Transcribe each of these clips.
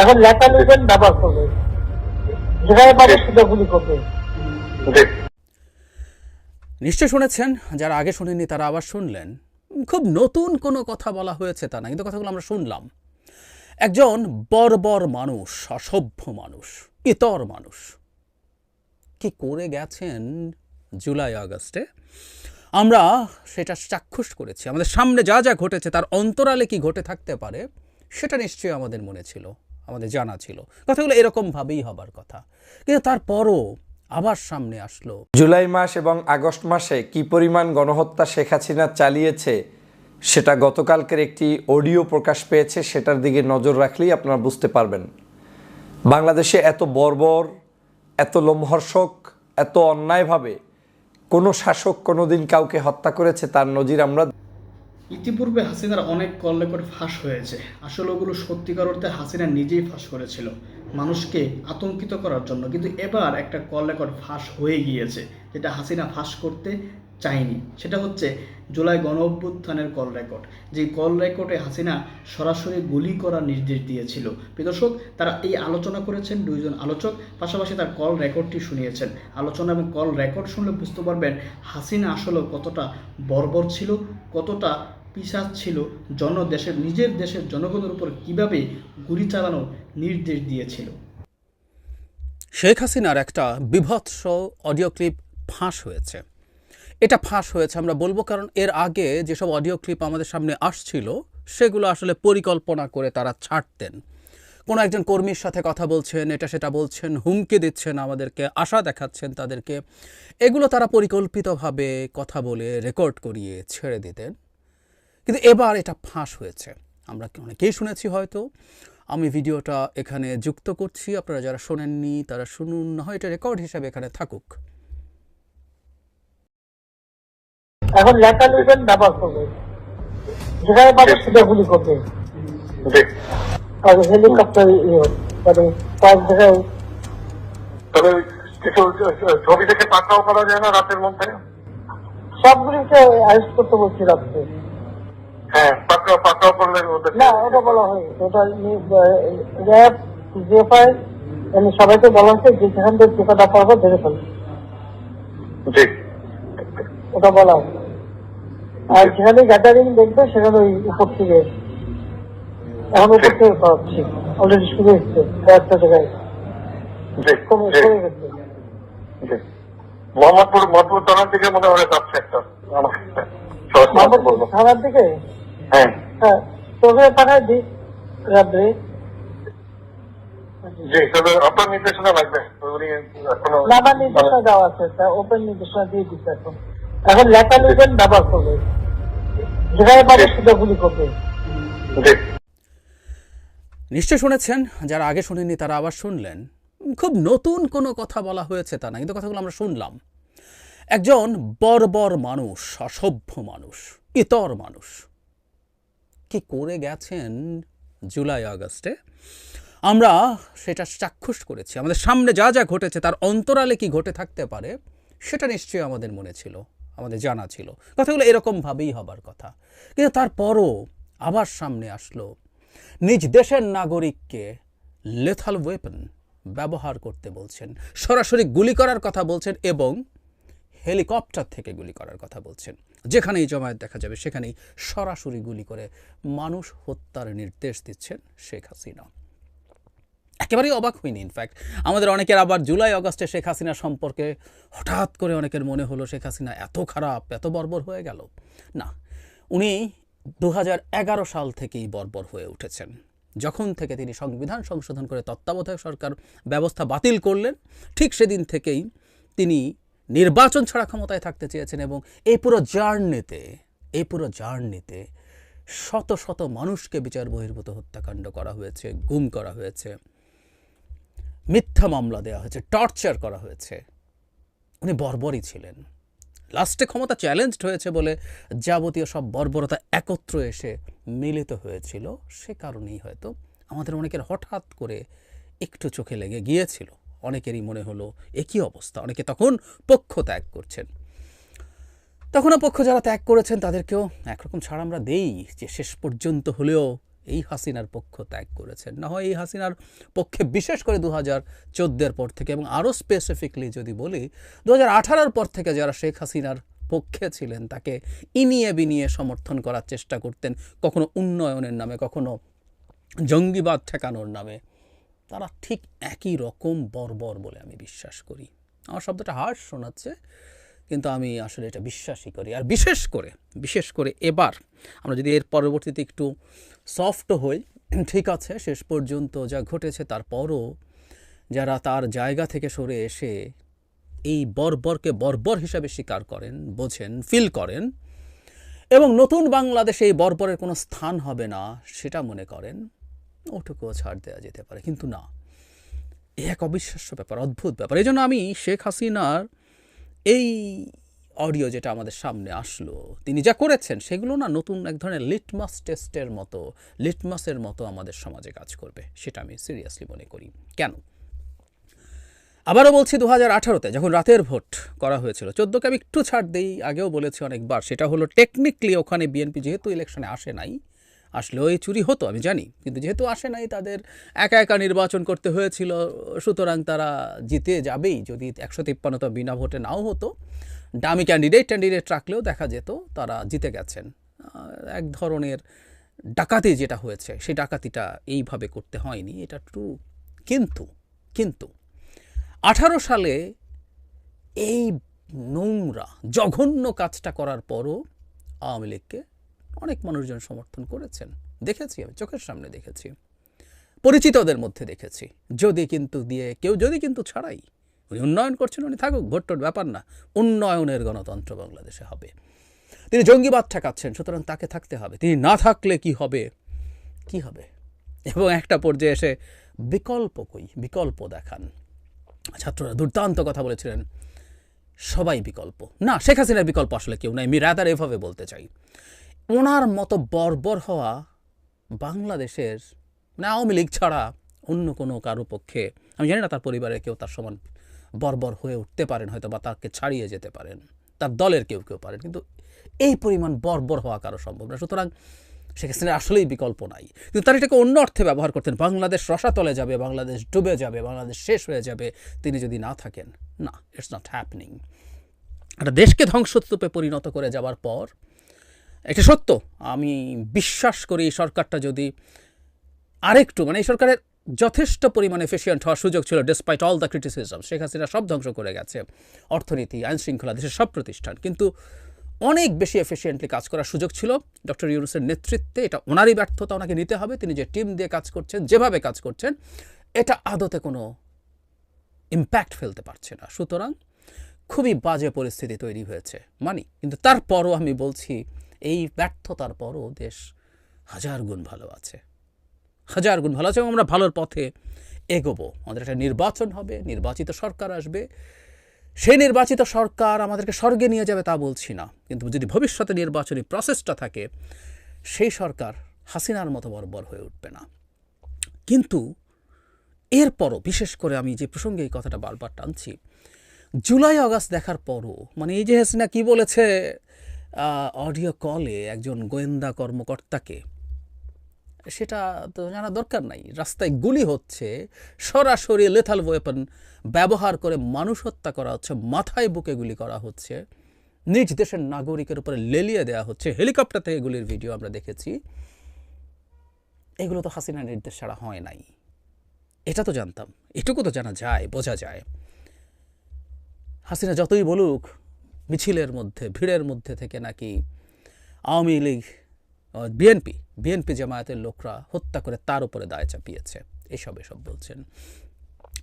এখন লেখা নেবেন ব্যবহার করবে যেখানে পাবে সেটা গুলি করবে নিশ্চয় শুনেছেন যারা আগে শুনেননি তারা আবার শুনলেন। খুব নতুন কোনো কথা বলা হয়েছে তা না কিন্তু কথাগুলো আমরা শুনলাম। একজন বর্বর মানুষ অসভ্য মানুষ ইতর মানুষ। কি করে গেছেন জুলাই আগস্টে? আমরা সেটা চাক্ষুষ করেছি। আমাদের সামনে যা যা ঘটেছে তার অন্তরালে কি ঘটে থাকতে পারে? সেটা নিশ্চয়ই আমাদের মনে ছিল, আমাদের জানা ছিল। কথাগুলো এরকমভাবেই হবার কথা। কিন্তু তারপরও আবার সামনে আসলো। জুলাই মাস এবং আগস্ট মাসে কি পরিমাণ গণহত্যা শেখ হাসিনা চালিয়েছে, সেটা গতকালকের একটি অডিও প্রকাশ পেয়েছে, সেটার দিকে নজর রাখলেই আপনারা বুঝতে পারবেন। বাংলাদেশে এত বর্বর, এত লোমহর্ষক, এত অন্যায়ভাবে কোনো শাসক কোনো দিন কাউকে হত্যা করেছে, তার নজির আমরা ইতিপূর্বে হাসিনার অনেক কল রেকর্ড ফাঁস হয়েছে। আসলে ওগুলো সত্যিকার অর্থে হাসিনা নিজেই ফাঁস করেছিল। মানুষকে আতঙ্কিত করার জন্য। কিন্তু এবার একটা কল রেকর্ড ফাঁস হয়ে গিয়েছে, যেটা হাসিনা ফাঁস করতে চায়নি। সেটা হচ্ছে জুলাই গণ অভ্যুত্থানের কল রেকর্ড। যে কল রেকর্ডে হাসিনা সরাসরি গুলি করার নির্দেশ দিয়েছিল। প্রদর্শক তারা এই আলোচনা করেছেন দুইজন আলোচক। পাশাপাশি তার কল রেকর্ডটি শুনিয়েছেন। আলোচনা এবং কল রেকর্ড শুনলে বুঝতে পারবেন হাসিনা আসলে কতটা বর্বর ছিল, কতটা পিসাজ ছিল জন দেশের নিজের দেশের জনগণের উপর কীভাবে গুলি চালানোর নির্দেশ দিয়েছিল। শেখ হাসিনার একটা বিভৎস অডিও ক্লিপ ফাঁস হয়েছে। এটা ফাঁস হয়েছে আমরা বলব কারণ এর আগে যেসব অডিও ক্লিপ আমাদের সামনে আসছিল, সেগুলো আসলে পরিকল্পনা করে তারা ছাড়তেন। কোনো একজন কর্মীর সাথে কথা বলছেন, এটা সেটা বলছেন, হুমকি দিচ্ছেন, আমাদেরকে আশা দেখাচ্ছেন তাদেরকে। এগুলো তারা পরিকল্পিতভাবে কথা বলে রেকর্ড করিয়ে ছেড়ে দিতেন। কিন্তু এবার এটা ফাঁস হয়েছে। আমরা অনেকেই শুনেছি হয়তো। আমি ভিডিওটা এখানে যুক্ত করছি। আপনারা যারা শোনেননি তারা শুনুন। না হয় এটা রেকর্ড হিসাবে এখানে থাকুক। এখন লেখা নেবেন ব্যবহার করবে যেখানে পাবে সেটা গুলি আর হেলিকপ্টার ইয়ে মানে কয়েক জায়গায় তবে কিছু ছবি থেকে পাকড়াও করা যায় না রাতের মধ্যে? সবগুলিকে অ্যারেস্ট করতে বলছি রাত্রে। হ্যাঁ পাকড়াও পাকড়াও করলে ওদের না ওটা বলা হয় ওটা র্যাব জিএফআই এমনি সবাইকে বলা হচ্ছে যে যেখান থেকে টিকাটা পারব ধরে ফেলবে জি। ওটা বলা আর যেখানে গ্যাদারিং দেখবে সেখানে ওই উপর থেকে এখন উপর থেকে পাচ্ছি অলরেডি শুরু হচ্ছে কয়েকটা জায়গায়। কমে কমে গেছে। মোহাম্মদপুর মোহাম্মদপুর থানার দিকে মনে হয় যাচ্ছে একটা। থানার দিকে? হ্যাঁ। তোকে পাঠায় দিই রাত্রে জি তবে আপনার নির্দেশনা লাগবে। উনি এখনও না আমার নির্দেশনা দেওয়া আছে তা ওপেন নির্দেশনা দিয়ে দিচ্ছে এখন। এখন লেখা নেবেন ব্যবহার করবে যেখানে পাবে সেটা গুলি করবে নিশ্চয় শুনেছেন যারা আগে শুনেননি তারা আবার শুনলেন। খুব নতুন কোনো কথা বলা হয়েছে তা না কিন্তু কথাগুলো আমরা শুনলাম। একজন বর্বর মানুষ অসভ্য মানুষ ইতর মানুষ। কি করে গেছেন জুলাই আগস্টে? আমরা সেটা চাক্ষুষ করেছি। আমাদের সামনে যা যা ঘটেছে, তার অন্তরালে কি ঘটে থাকতে পারে, সেটা নিশ্চয়ই আমাদের মনে ছিল, আমাদের জানা ছিল। কথাগুলো এরকমভাবেই হবার কথা। কিন্তু তারপরও আবার সামনে আসলো, নিজ দেশের নাগরিককে লেথাল ওয়েপন ব্যবহার করতে বলছেন, সরাসরি গুলি করার কথা বলছেন এবং হেলিকপ্টার থেকে গুলি করার কথা বলছেন। যেখানেই জমায়েত দেখা যাবে, সেখানেই সরাসরি গুলি করে মানুষ হত্যার নির্দেশ দিচ্ছেন শেখ হাসিনা। একেবারেই অবাক হইনি ইনফ্যাক্ট আমাদের অনেকের আবার জুলাই আগস্টে শেখ হাসিনা সম্পর্কে হঠাৎ করে অনেকের মনে হলো শেখ হাসিনা এত খারাপ, এত বর্বর হয়ে গেল। না, উনি দু হাজার এগারো সাল থেকেই বর্বর হয়ে উঠেছেন। যখন থেকে তিনি সংবিধান সংশোধন করে তত্ত্বাবধায়ক সরকার ব্যবস্থা বাতিল করলেন, ঠিক সেদিন থেকেই তিনি নির্বাচন ছাড়া ক্ষমতায় থাকতে চেয়েছেন এবং এই পুরো জার্নিতে, এই পুরো জার্নিতে শত শত মানুষকে বিচার বহির্ভূত হত্যাকাণ্ড করা হয়েছে, গুম করা হয়েছে, মিথ্যা মামলা দেওয়া হয়েছে, টর্চার করা হয়েছে। উনি বর্বরই ছিলেন। লাস্টে ক্ষমতা চ্যালেঞ্জড হয়েছে বলে যাবতীয় সব বর্বরতা একত্র এসে মিলিত হয়েছিল। সে কারণেই হয়তো আমাদের অনেকের হঠাৎ করে একটু চোখে লেগে গিয়েছিল। অনেকেরই মনে হলো একই অবস্থা। অনেকে তখন পক্ষ ত্যাগ করছেন। তখনও পক্ষ যারা ত্যাগ করেছেন, তাদেরকেও একরকম ছাড় আমরা দেই যে শেষ পর্যন্ত হলেও এই হাসিনার পক্ষ ত্যাগ করেছেন। না হয় এই হাসিনার পক্ষে বিশেষ করে দু হাজার চোদ্দের পর থেকে এবং আরও স্পেসিফিকলি যদি বলি দু হাজার আঠারোর পর থেকে যারা শেখ হাসিনার পক্ষে ছিলেন, তাকে ইনিয়ে বিনিয়ে সমর্থন করার চেষ্টা করতেন, কখনো উন্নয়নের নামে, কখনো জঙ্গিবাদ ঠেকানোর নামে। তারা ঠিক একই রকম বর্বর বলে আমি বিশ্বাস করি। আমার শব্দটা হার্শ শোনাচ্ছে, কিন্তু আমি আসলে এটা বিশ্বাসই করি। আর বিশেষ করে বিশেষ করে এবার আমরা যদি এর পরবর্তীতে একটু সফট হই, ঠিক আছে, শেষ পর্যন্ত যা ঘটেছে তারপরও যারা তার জায়গা থেকে সরে এসে এই বর্বরকে বর্বর হিসাবে স্বীকার করেন, বোঝেন ফিল করেন এবং নতুন বাংলাদেশে এই বর্বরের কোনো স্থান হবে না, সেটা মনে করেন। ওটুকুও ছাড় দেওয়া যেতে পারে, কিন্তু না। এ এক অবিশ্বাস্য ব্যাপার, অদ্ভুত ব্যাপার। এই জন্য আমি শেখ হাসিনার এই অডিও যেটা আমাদের সামনে আসলো, তিনি যা করেছেন সেগুলো না নতুন এক ধরনের লিটমাস টেস্টের মতো লিটমাসের মতো আমাদের সমাজে কাজ করবে, সেটা আমি সিরিয়াসলি মনে করি। কেন? আবারও বলছি দু হাজার আঠারোতে, যখন রাতের ভোট করা হয়েছিল, চোদ্দোকে আমি একটু ছাড় দিই, আগেও বলেছি অনেকবার, সেটা হলো টেকনিক্যালি ওখানে বিএনপি যেহেতু ইলেকশনে আসে নাই আসলেও এই চুরি হতো, আমি জানি। কিন্তু যেহেতু আসে নাই তাদের একা একা নির্বাচন করতে হয়েছিল, সুতরাং তারা জিতে যাবেই। যদি একশো তিপ্পান্নটা বিনা ভোটে নাও হতো ডামি ক্যান্ডিডেট ক্যান্ডিডেট রাখলেও দেখা যেত তারা জিতে গেছেন। এক ধরনের ডাকাতি যেটা হয়েছে, সেই ডাকাতিটা এইভাবে করতে হয়নি, এটা ট্রু কিন্তু কিন্তু আঠারো সালে এই নোংরা, জঘন্য কাজটা করার পরও আওয়ামী লীগকে অনেক মানুষজন সমর্থন করেছেন। দেখেছি আমি, চোখের সামনে দেখেছি। পরিচিতদের মধ্যে দেখেছি। যদি কিন্তু দিয়ে, কেউ যদি কিন্তু ছাড়াই, উনি উন্নয়ন করছেন, উনি থাকুক ভোটটোট ব্যাপার না, উন্নয়নের গণতন্ত্র বাংলাদেশে হবে। তিনি জঙ্গিবাদ ঠেকাচ্ছেন, সুতরাং তাকে থাকতে হবে। তিনি না থাকলে কি হবে? কি হবে? এবং একটা পর্যায়ে এসে, বিকল্প কই? বিকল্প দেখান। ছাত্ররা দুর্দান্ত কথা বলেছিলেন। সবাই বিকল্প। না, শেখ হাসিনার বিকল্প আসলে কেউ নাই। আমি রাদার এভাবে বলতে চাই। ওনার মতো বর্বর হওয়া বাংলাদেশের মানে আওয়ামী লীগ ছাড়া অন্য কোনো কারও পক্ষে, আমি জানি না তার পরিবারের কেউ তার সমান বর্বর হয়ে উঠতে পারেন হয়তো বা তাকে ছাড়িয়ে যেতে পারেন, তার দলের কেউ কেউ পারেন, কিন্তু এই পরিমাণ বর্বর হওয়া কারও সম্ভব না। সুতরাং হাসিনার আসলেই বিকল্প নাই। কিন্তু তার এটাকে অন্য অর্থে ব্যবহার করতেন, বাংলাদেশ রসাতলে যাবে, বাংলাদেশ ডুবে যাবে, বাংলাদেশ শেষ হয়ে যাবে, তিনি যদি না থাকেন, না ইটস নট হ্যাপনিং একটা দেশকে ধ্বংসস্তূপে পরিণত করে যাওয়ার পর এটা সত্য। আমি বিশ্বাস করি এই সরকারটা যদি আরেকটু মানে এই সরকারের যথেষ্ট পরিমাণে এফিসিয়েন্ট হওয়ার সুযোগ ছিল despite all the criticism Sheikh Hasina সব ধ্বংস করে গেছে। অর্থনীতি, আইন শৃঙ্খলা, দেশের সব প্রতিষ্ঠান। কিন্তু অনেক বেশি এফিসিয়েন্টলি কাজ করার সুযোগ ছিল। ডক্টর ইউনুসের নেতৃত্বে এটা ওনারই ব্যর্থতা, ওনাকে নিতে হবে। তিনি যে টিম দিয়ে কাজ করছেন, যেভাবে কাজ করছেন, এটা আদতে কোনো ইম্প্যাক্ট ফেলতে পারছে না। সুতরাং খুবই বাজে পরিস্থিতি তৈরি হয়েছে। মানি, কিন্তু তারপরও আমি বলছি এই ব্যর্থতার পরও দেশ হাজার গুণ ভালো আছে। হাজার গুণ ভালো আছে এবং আমরা ভালোর পথে এগোবো। আমাদের একটা নির্বাচন হবে, নির্বাচিত সরকার আসবে। সেই নির্বাচিত সরকার আমাদেরকে স্বর্গে নিয়ে যাবে তা বলছি না। কিন্তু যদি ভবিষ্যতে নির্বাচনী প্রসেসটা থাকে, সেই সরকার হাসিনার মতো বর্বর হয়ে উঠবে না। কিন্তু এরপরও, বিশেষ করে আমি যে প্রসঙ্গে এই কথাটা বারবার টানছি জুলাই আগস্ট দেখার পরও মানে এই যে হাসিনা কি বলেছে অডিও কলে একজন গোয়েন্দা কর্মকর্তাকে, সেটা তো জানা দরকার নাই, রাস্তায় গুলি হচ্ছে, সরাসরি লেথাল ওয়েপন ব্যবহার করে মানুষ হত্যা করা হচ্ছে, মাথায় বুকে গুলি করা হচ্ছে, নিজ দেশের নাগরিকের উপরে লেলিয়ে দেওয়া হচ্ছে, হেলিকপ্টার থেকে গুলির ভিডিও আমরা দেখেছি। এগুলো তো হাসিনা নির্দেশ ছাড়া হয় নাই। এটা তো জানতাম, এটুকু তো জানা যায়, বোঝা যায়। হাসিনা যতই বলুক মিছিলের মধ্যে, ভিড়ের মধ্যে থেকে নাকি আওয়ামী লীগ বিএনপি বিএনপি জামায়াতের লোকরা হত্যা করে তার উপরে দায় চাপিয়েছে। এসব এসব বলছেন।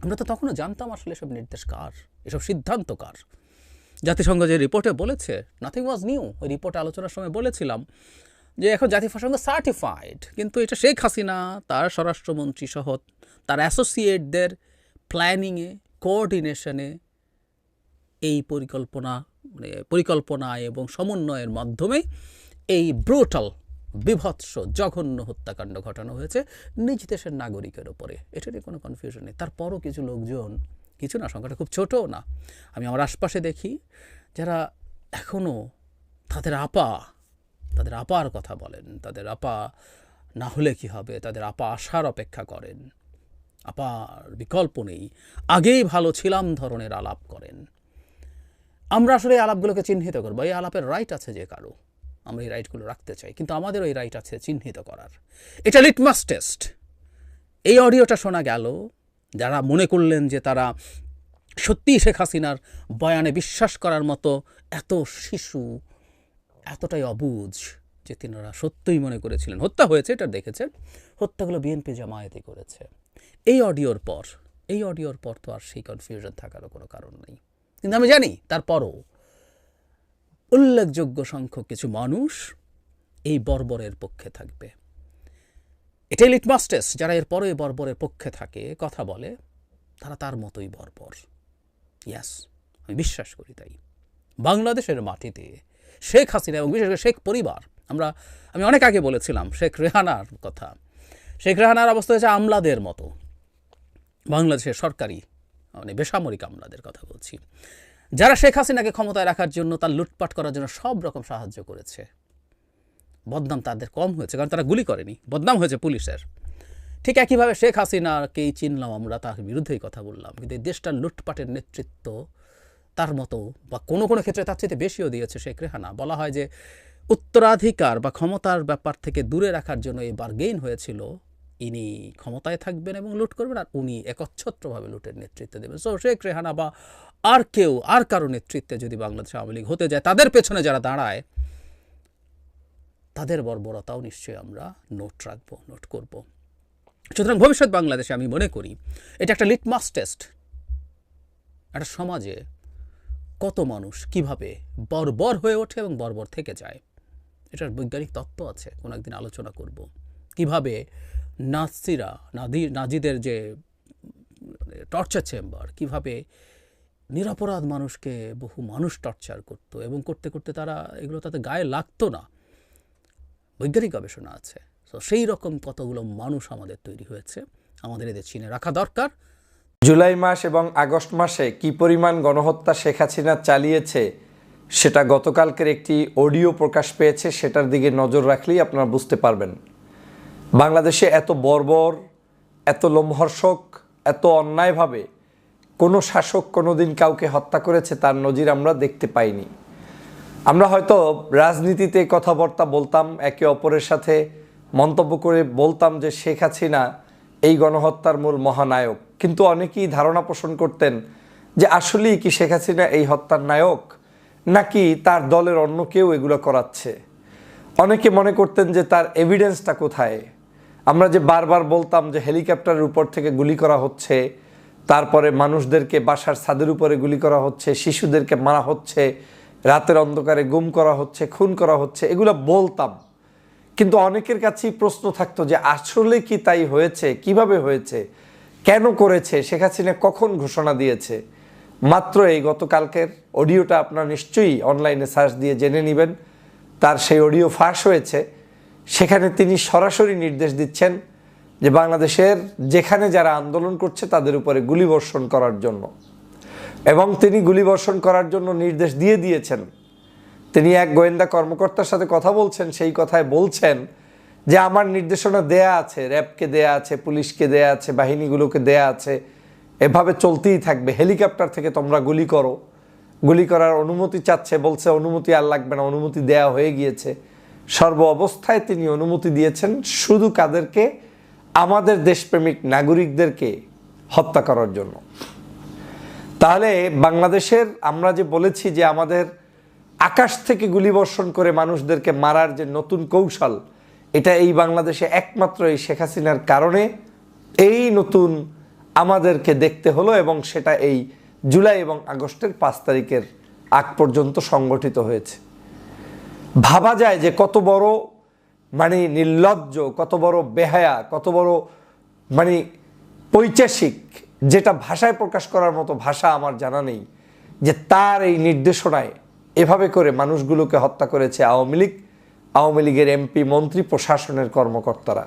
আমরা তো তখনও জানতাম আসলে এসব নির্দেশ কার, এসব সিদ্ধান্ত কার। জাতিসংঘ যে রিপোর্টে বলেছে নাথিং ওয়াজ নিউ ওই রিপোর্ট আলোচনার সময় বলেছিলাম যে এখন জাতিসংঘ সার্টিফাইড কিন্তু এটা শেখ হাসিনা, তার স্বরাষ্ট্রমন্ত্রী সহ তার অ্যাসোসিয়েটদের প্ল্যানিংয়ে কোঅর্ডিনেশনে এই পরিকল্পনা মানে পরিকল্পনায় এবং সমন্বয়ের মাধ্যমে এই ব্রুটাল, বিভৎস, জঘন্য হত্যাকাণ্ড ঘটানো হয়েছে নিজ দেশের নাগরিকের ওপরে এটা নিয়ে কোনো কনফিউশন নেই। তারপরও কিছু লোকজন, কিছু না, সংখ্যাটা খুব ছোটও না। আমি আমার আশপাশে দেখি, যারা এখনও তাদের আপা, তাদের আপার কথা বলেন, তাদের আপা না হলে কি হবে, তাদের আপা আসার অপেক্ষা করেন, আপার বিকল্প নেই। আগেই ভালো ছিলাম ধরনের আলাপ করেন। আমরা আসলে এই আলাপগুলোকে চিহ্নিত করব। এই আলাপের রাইট আছে যে কারও। আমরা এই রাইটগুলো রাখতে চাই, কিন্তু আমাদেরও এই রাইট আছে চিহ্নিত করার। এটা লিটমাস টেস্ট এই অডিওটা শোনা গেল, যারা মনে করলেন যে তারা সত্যিই শেখ হাসিনার বয়ানে বিশ্বাস করার মতো এত শিশু, এতটাই অবুঝ যে তিনারা সত্যিই মনে করেছিলেন। হত্যা হয়েছে, এটা দেখেছেন। হত্যাগুলো বিএনপি জামায়াতে করেছে। এই অডিওর পর, এই অডিওর পর তো আর সেই কনফিউশন থাকারও কোনো কারণ নেই। কিন্তু আমি জানি, তারপরও উল্লেখযোগ্য সংখ্যক কিছু মানুষ এই বর্বরের পক্ষে থাকবে। এটাই লিটমাস টেস্ট যারা এর পরে বর্বরের পক্ষে থাকে, কথা বলে, তারা তার মতোই বর্বর। ইয়াস আমি বিশ্বাস করি তাই। বাংলাদেশের মাটিতে শেখ হাসিনা এবং বিশেষ করে শেখ পরিবার, আমরা, আমি অনেক আগে বলেছিলাম, শেখ রেহানার কথা। শেখ রেহানার অবস্থা হয়েছে আমলাদের মতো। বাংলাদেশের সরকারি মানে বেসামরিক আমলাদের কথা বলছি। যারা শেখ হাসিনাকে ক্ষমতায় রাখার জন্য তার লুটপাট করার জন্য সব রকম সাহায্য করেছে। বদনাম তাদের কম হয়েছে, কারণ তারা গুলি করেনি, বদনাম হয়েছে পুলিশের। ঠিক একইভাবে শেখ হাসিনাকেই চিনলাম আমরা, তার বিরুদ্ধেই কথা বললাম, কিন্তু এই দেশটার লুটপাটের নেতৃত্ব তার মতো বা কোনো কোনো ক্ষেত্রে তার চেয়ে বেশিও দিয়েছে শেখ রেহানা। বলা হয় যে উত্তরাধিকার বা ক্ষমতার ব্যাপার থেকে দূরে রাখার জন্য এই বার্গেইন হয়েছিল ইনি ক্ষমতায় থাকবেন এবং লুট করবেন আর উনি একচ্ছত্রভাবে লুটের নেতৃত্ব দেবেন। সো শেখ রেহানা বা আর কেউ, আর কারও নেতৃত্বে যদি বাংলাদেশ আওয়ামী লীগ হতে যায়, তাদের পেছনে যারা দাঁড়ায়, তাদের বর্বরতাও নিশ্চয়ই আমরা নোট রাখব, নোট করব। সুতরাং ভবিষ্যৎ বাংলাদেশে আমি মনে করি, এটা একটা লিটমাস টেস্ট একটা সমাজে কত মানুষ কীভাবে বর্বর হয়ে ওঠে এবং বর্বর থেকে যায়, এটার বৈজ্ঞানিক তত্ত্ব আছে, কোনো একদিন আলোচনা করব। কীভাবে নাজিরা নাদি, নাজিদের যে টর্চার চেম্বার কীভাবে নিরপরাধ মানুষকে বহু মানুষ টর্চার করতো এবং করতে করতে তারা এগুলো তাদের গায়ে লাগতো না। বৈজ্ঞানিক গবেষণা আছে। তো সেই রকম কতগুলো মানুষ আমাদের তৈরি হয়েছে। আমাদের এদের চিনে রাখা দরকার। জুলাই মাস এবং আগস্ট মাসে কি পরিমাণ গণহত্যা শেখ হাসিনা চালিয়েছে, সেটা গতকালকের একটি অডিও প্রকাশ পেয়েছে, সেটার দিকে নজর রাখলেই আপনারা বুঝতে পারবেন। বাংলাদেশে এত বর্বর, এত লোমহর্ষক, এত অন্যায়ভাবে কোনো শাসক কোনোদিন কাউকে হত্যা করেছে তার নজির আমরা দেখতে পাইনি। আমরা হয়তো রাজনীতিতে কথাবার্তা বলতাম, একে অপরের সাথে মন্তব্য করে বলতাম যে শেখ হাসিনা এই গণহত্যার মূল মহানায়ক। কিন্তু অনেকেই ধারণা পোষণ করতেন যে আসলেই কি শেখ হাসিনা এই হত্যার নায়ক, নাকি তার দলের অন্য কেউ এগুলো করাচ্ছে। অনেকে মনে করতেন যে তার এভিডেন্সটা কোথায়? আমরা যে বারবার বলতাম যে হেলিকপ্টারের উপর থেকে গুলি করা হচ্ছে, তারপরে মানুষদেরকে বাসার ছাদের উপরে গুলি করা হচ্ছে, শিশুদেরকে মারা হচ্ছে, রাতের অন্ধকারে গুম করা হচ্ছে, খুন করা হচ্ছে, এগুলো বলতাম। কিন্তু অনেকের কাছেই প্রশ্ন থাকতো যে আসলে কি তাই হয়েছে, কীভাবে হয়েছে, কেন করেছে, শেখ হাসিনা কখন ঘোষণা দিয়েছে? মাত্র এই গতকালকের অডিওটা আপনারা নিশ্চয়ই অনলাইনে সার্চ দিয়ে জেনে নেবেন। তার সেই অডিও ফাঁস হয়েছে। সেখানে তিনি সরাসরি নির্দেশ দিচ্ছেন যে বাংলাদেশের যেখানে যারা আন্দোলন করছে তাদের উপরে গুলিবর্ষণ করার জন্য। এবং তিনি গুলিবর্ষণ করার জন্য নির্দেশ দিয়ে দিয়েছেন। তিনি এক গোয়েন্দা কর্মকর্তার সাথে কথা বলছেন, সেই কথায় বলছেন যে আমার নির্দেশনা দেয়া আছে, র্যাবকে দেয়া আছে, পুলিশকে দেয়া আছে, বাহিনীগুলোকে দেয়া আছে, এভাবে চলতেই থাকবে, হেলিকপ্টার থেকে তোমরা গুলি করো। গুলি করার অনুমতি চাচ্ছে, বলছে অনুমতি আর লাগবে না, অনুমতি দেয়া হয়ে গিয়েছে। সর্ব অবস্থায় তিনি অনুমতি দিয়েছেন শুধু কাদেরকে, আমাদের দেশপ্রেমিক নাগরিকদেরকে হত্যা করার জন্য। তাহলে বাংলাদেশের, আমরা যে বলেছি যে আমাদের আকাশ থেকে গুলিবর্ষণ করে মানুষদেরকে মারার যে নতুন কৌশল, এটা এই বাংলাদেশে একমাত্র এই শেখ হাসিনার কারণে এই নতুন আমাদেরকে দেখতে হলো এবং সেটা এই জুলাই এবং আগস্টের পাঁচ তারিখের আগ পর্যন্ত সংগঠিত হয়েছে। ভাবা যায় যে কত বড় মানে নির্লজ্জ, কত বড় বেহায়া, কত বড় মানে পৈচাসিক, যেটা ভাষায় প্রকাশ করার মতো ভাষা আমার জানা নেই, যে তার এই নির্দেশনায় এভাবে করে মানুষগুলোকে হত্যা করেছে আওয়ামী লীগ, আওয়ামী লীগের এমপি, মন্ত্রী, প্রশাসনের কর্মকর্তারা।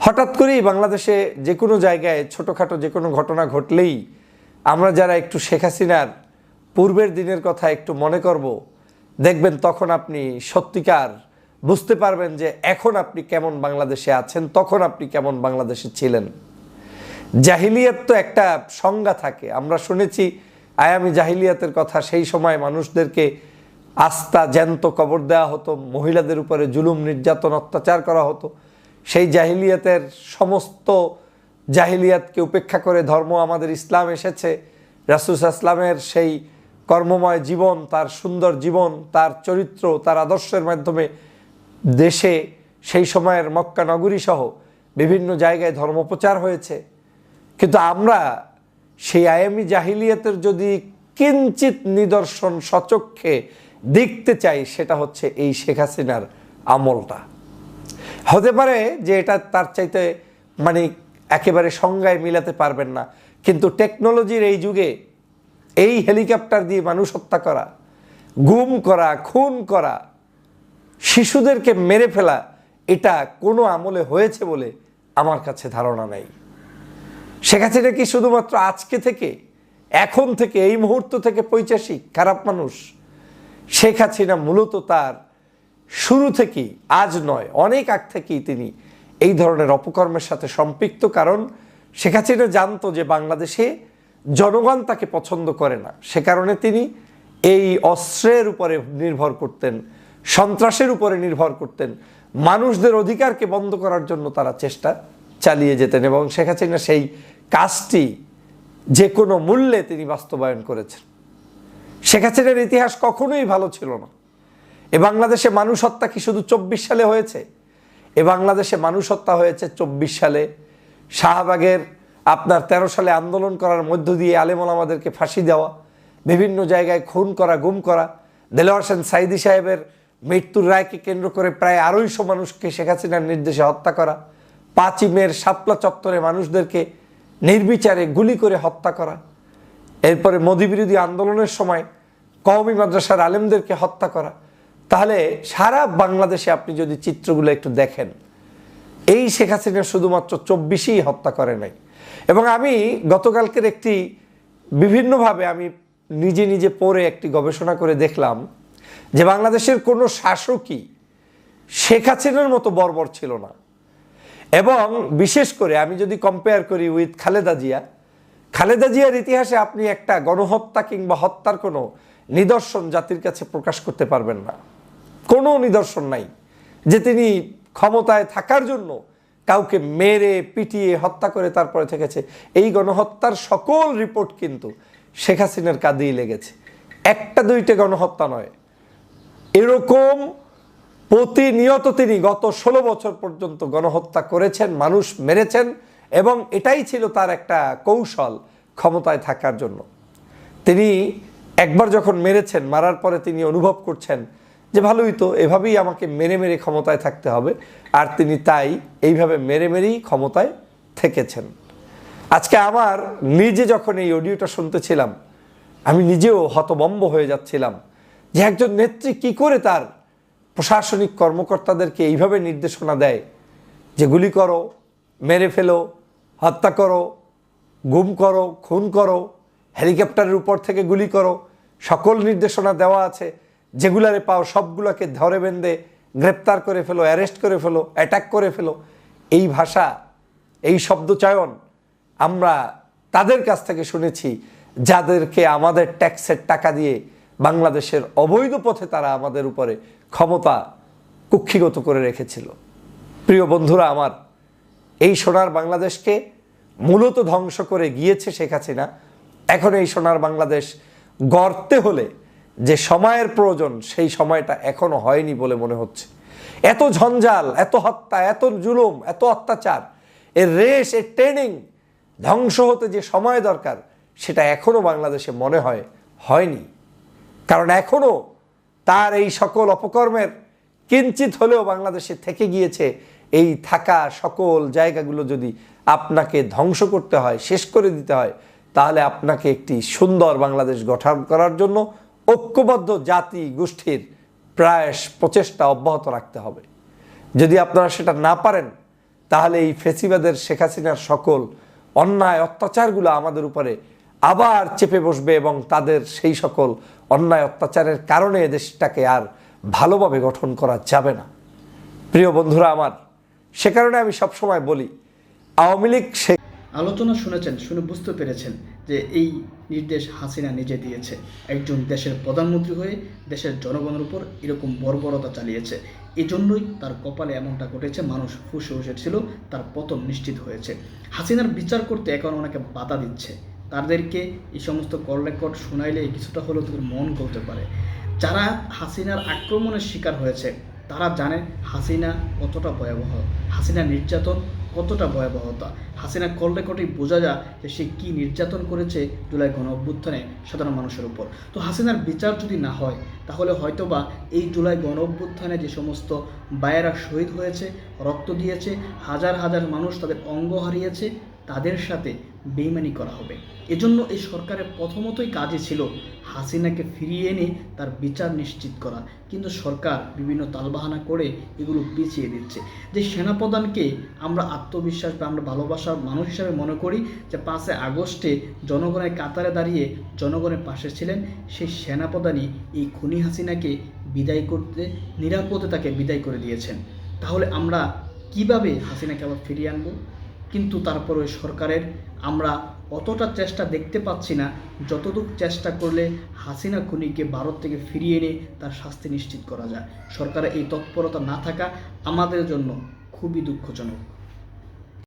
হঠাৎ করেই বাংলাদেশে যে কোনো জায়গায় ছোটোখাটো যে কোনো ঘটনা ঘটলেই আমরা যারা একটু শেখ হাসিনার পূর্বের দিনের কথা একটু মনে করব দেখবেন তখন আপনি সত্যিকার বুঝতে পারবেন যে এখন আপনি কেমন বাংলাদেশে আছেন, তখন আপনি কেমন বাংলাদেশে ছিলেন। জাহিলিয়াত তো একটা সংজ্ঞা থাকে। আমরা শুনেছি, আয়ামি জাহিলিয়াতের কথা, সেই সময় মানুষদেরকে আস্থা জ্যান্ত কবর দেওয়া হতো, মহিলাদের উপরে জুলুম, নির্যাতন, অত্যাচার করা হতো। সেই জাহিলিয়াতের সমস্ত জাহিলিয়াতকে উপেক্ষা করে ধর্ম আমাদের ইসলাম এসেছে। রাসুস ইসলামের সেই কর্মময় জীবন, তার সুন্দর জীবন, তার চরিত্র, তার আদর্শের মাধ্যমে দেশে সেই সময়ের মক্কা নগরী সহ বিভিন্ন জায়গায় ধর্মপ্রচার হয়েছে। কিন্তু আমরা সেই আয়ামি জাহিলিয়াতের যদি কিঞ্চিত নিদর্শন সচক্ষে দেখতে চাই, সেটা হচ্ছে এই শেখ হাসিনার আমলটা। হতে পারে যে এটা তার চাইতে মানে একেবারে সংজ্ঞায় মিলাতে পারবেন না, কিন্তু টেকনোলজির এই যুগে এই হেলিকপ্টার দিয়ে মানুষ হত্যা করা, গুম করা, খুন করা, শিশুদেরকে মেরে ফেলা, এটা কোনো আমলে হয়েছে বলে আমার কাছে ধারণা নেই। শেখ হাসিনা কি শুধুমাত্র আজকে থেকে, এখন থেকে, এই মুহূর্ত থেকে পৈচাসিক, খারাপ মানুষ? শেখ হাসিনা মূলত তার শুরু থেকেই, আজ নয়, অনেক আগ থেকেই তিনি এই ধরনের অপকর্মের সাথে সম্পৃক্ত। কারণ শেখ হাসিনা জানতো যে বাংলাদেশে জনগণ তাকে পছন্দ করে না। সে কারণে তিনি এই অস্ত্রের উপরে নির্ভর করতেন, সন্ত্রাসের উপরে নির্ভর করতেন। মানুষদের অধিকারকে বন্ধ করার জন্য তারা চেষ্টা চালিয়ে যেতেন এবং শেখ হাসিনা সেই কাজটি যে কোনো মূল্যে তিনি বাস্তবায়ন করেছেন। শেখ হাসিনার ইতিহাস কখনোই ভালো ছিল না। এ বাংলাদেশে মানুষ হত্যা কি শুধু চব্বিশ সালে হয়েছে? এ বাংলাদেশে মানুষ হত্যা হয়েছে চব্বিশ সালে শাহবাগের আপনার তেরো সালে আন্দোলন করার মধ্য দিয়ে আলেমল আমাদেরকে ফাঁসি দেওয়া, বিভিন্ন জায়গায় খুন করা, গুম করা, দেলোয়ার হোসেন সাইদি সাহেবের মৃত্যুর রায়কে কেন্দ্র করে প্রায় আড়াইশো মানুষকে শেখ হাসিনার নির্দেশে হত্যা করা, পাঁচই মের শাপলা চত্বরে মানুষদেরকে নির্বিচারে গুলি করে হত্যা করা, এরপরে মোদী বিরোধী আন্দোলনের সময় কওমি মাদ্রাসার আলেমদেরকে হত্যা করা। তাহলে সারা বাংলাদেশে আপনি যদি চিত্রগুলো একটু দেখেন, এই শেখ হাসিনা শুধুমাত্র চব্বিশেই হত্যা করে নাই। এবং আমি গতকালকের একটি বিভিন্নভাবে আমি নিজে নিজে পড়ে একটি গবেষণা করে দেখলাম যে বাংলাদেশের কোনো শাসকই শেখ হাসিনার মতো বর্বর ছিল না। এবং বিশেষ করে আমি যদি কম্পেয়ার করি উইথ খালেদা জিয়া, খালেদা জিয়ার ইতিহাসে আপনি একটা গণহত্যা কিংবা হত্যার কোনো নিদর্শন জাতির কাছে প্রকাশ করতে পারবেন না। কোনো নিদর্শন নাই যে তিনি ক্ষমতায় থাকার জন্য কাউকে মেরে, পিটিয়ে, হত্যা করে তারপরে থেকেছে। এই গণহত্যার সকল রিপোর্ট কিন্তু শেখ হাসিনার কাঁদেই লেগেছে। একটা দুইটা গণহত্যা নয়। এরকম প্রতিনিয়ত তিনি গত ষোলো বছর পর্যন্ত গণহত্যা করেছেন, মানুষ মেরেছেন, এবং এটাই ছিল তার একটা কৌশল ক্ষমতায় থাকার জন্য। তিনি একবার যখন মেরেছেন, মারার পরে তিনি অনুভব করছেন যে ভালোই তো, এভাবেই আমাকে মেরে মেরে ক্ষমতায় থাকতে হবে। আর তিনি তাই এইভাবে মেরে মেরেই ক্ষমতায় থেকেছেন। আজকে আমার নিজে যখন এই অডিওটা শুনতেছিলাম আমি নিজেও হতবম্ব হয়ে যাচ্ছিলাম যে একজন নেত্রী কি করে তার প্রশাসনিক কর্মকর্তাদেরকে এইভাবে নির্দেশনা দেয় যে গুলি করো, মেরে ফেলো, হত্যা করো, গুম করো, খুন করো, হেলিকপ্টারের উপর থেকে গুলি করো, সকল নির্দেশনা দেওয়া আছে। যেগুলারে পাও সবগুলোকে ধরে বেঁধে গ্রেপ্তার করে ফেলো, অ্যারেস্ট করে ফেলো, অ্যাটাক করে ফেলো, এই ভাষা, এই শব্দচয়ন আমরা তাদের কাছ থেকে শুনেছি, যাদেরকে আমাদের ট্যাক্সের টাকা দিয়ে বাংলাদেশের অবৈধ পথে তারা আমাদের উপরে ক্ষমতা কুক্ষিগত করে রেখেছিল। প্রিয় বন্ধুরা আমার, এই সোনার বাংলাদেশকে মূলত ধ্বংস করে গিয়েছে শেখ হাসিনা। এখন এই সোনার বাংলাদেশ গড়তে হলে যে সময়ের প্রয়োজন, সেই সময়টা এখনও হয়নি বলে মনে হচ্ছে। এত ঝঞ্ঝাল, এত হত্যা, এত জুলুম, এত অত্যাচার, এর রেস এর ট্রেনিং ধ্বংস হতে যে সময় দরকার, সেটা এখনও বাংলাদেশে মনে হয় হয়নি। কারণ এখনও তার এই সকল অপকর্মের কিঞ্চিত হলেও বাংলাদেশে থেকে গিয়েছে এই থাকা সকল জায়গাগুলো যদি আপনাকে ধ্বংস করতে হয়, শেষ করে দিতে হয়, তাহলে আপনাকে একটি সুন্দর বাংলাদেশ গঠন করার জন্য ঐক্যবদ্ধ জাতি গোষ্ঠীর প্রয়াস, প্রচেষ্টা অব্যাহত রাখতে হবে। যদি আপনারা সেটা না পারেন, তাহলে এই ফেসিবাদের শেখ হাসিনার সকল অন্যায় অত্যাচারগুলো আমাদের উপরে আবার চেপে বসবে এবং তাদের সেই সকল অন্যায় অত্যাচারের কারণে দেশটাকে আর ভালোভাবে গঠন করা যাবে না। প্রিয় বন্ধুরা আমার, সে কারণে আমি সবসময় বলি, আওয়ামী লীগ সে আলোচনা শুনেছেন, শুনে বুঝতে পেরেছেন যে এই নির্দেশ হাসিনা নিজে দিয়েছে। একজন দেশের প্রধানমন্ত্রী হয়ে দেশের জনগণের উপর এরকম বর্বরতা চালিয়েছে। এই জন্যই তার কপালে এমনটা ঘটেছে, মানুষ ফুসে উঠেছিল, তার পতন নিশ্চিত হয়েছে। হাসিনার বিচার করতে এখন অনেকে বাধা দিচ্ছে। তাদেরকে এই সমস্ত কল রেকর্ড শোনাইলে কিছুটা হলেও তাদের মন গলতে পারে। যারা হাসিনার আক্রমণের শিকার হয়েছে, তারা জানে হাসিনা কতটা ভয়াবহ। হাসিনা নির্যাতন কতটা ভয়াবহতা? হাসিনা কল রেকর্ডে বোঝা যায় যে সে কী নির্যাতন করেছে জুলাই গণ অভ্যুত্থানে সাধারণ মানুষের উপর। তো হাসিনার বিচার যদি না হয়, তাহলে হয়তোবা এই জুলাই গণ অভ্যুত্থানে যে সমস্ত বায়েরা শহীদ হয়েছে, রক্ত দিয়েছে, হাজার হাজার মানুষ তাদের অঙ্গ হারিয়েছে তাদের সাথে বেইমানি করা হবে। এজন্য এই সরকারের প্রথমতই কাজই ছিল হাসিনাকে ফিরিয়ে এনে তার বিচার নিশ্চিত করা। কিন্তু সরকার বিভিন্ন তালবাহানা করে এগুলো পিছিয়ে দিচ্ছে। যে সেনাপ্রধানকে আমরা আত্মবিশ্বাস বা আমরা ভালোবাসার মানুষ হিসাবে মনে করি যে পাঁচে আগস্টে জনগণের কাতারে দাঁড়িয়ে জনগণের পাশে ছিলেন, সেই সেনাপ্রধানই এই খুনি হাসিনাকে বিদায় করতে, নিরাপদে তাকে বিদায় করে দিয়েছেন। তাহলে আমরা কীভাবে হাসিনাকে আবার ফিরিয়ে আনব? কিন্তু তারপর ওই সরকারের আমরা অতটা চেষ্টা দেখতে পাচ্ছি না। যতটুকু চেষ্টা করলে হাসিনা খুনিকে ভারত থেকে ফিরিয়ে এনে তার শাস্তি নিশ্চিত করা যায়। সরকারের এই তৎপরতা না থাকা আমাদের জন্য খুবই দুঃখজনক।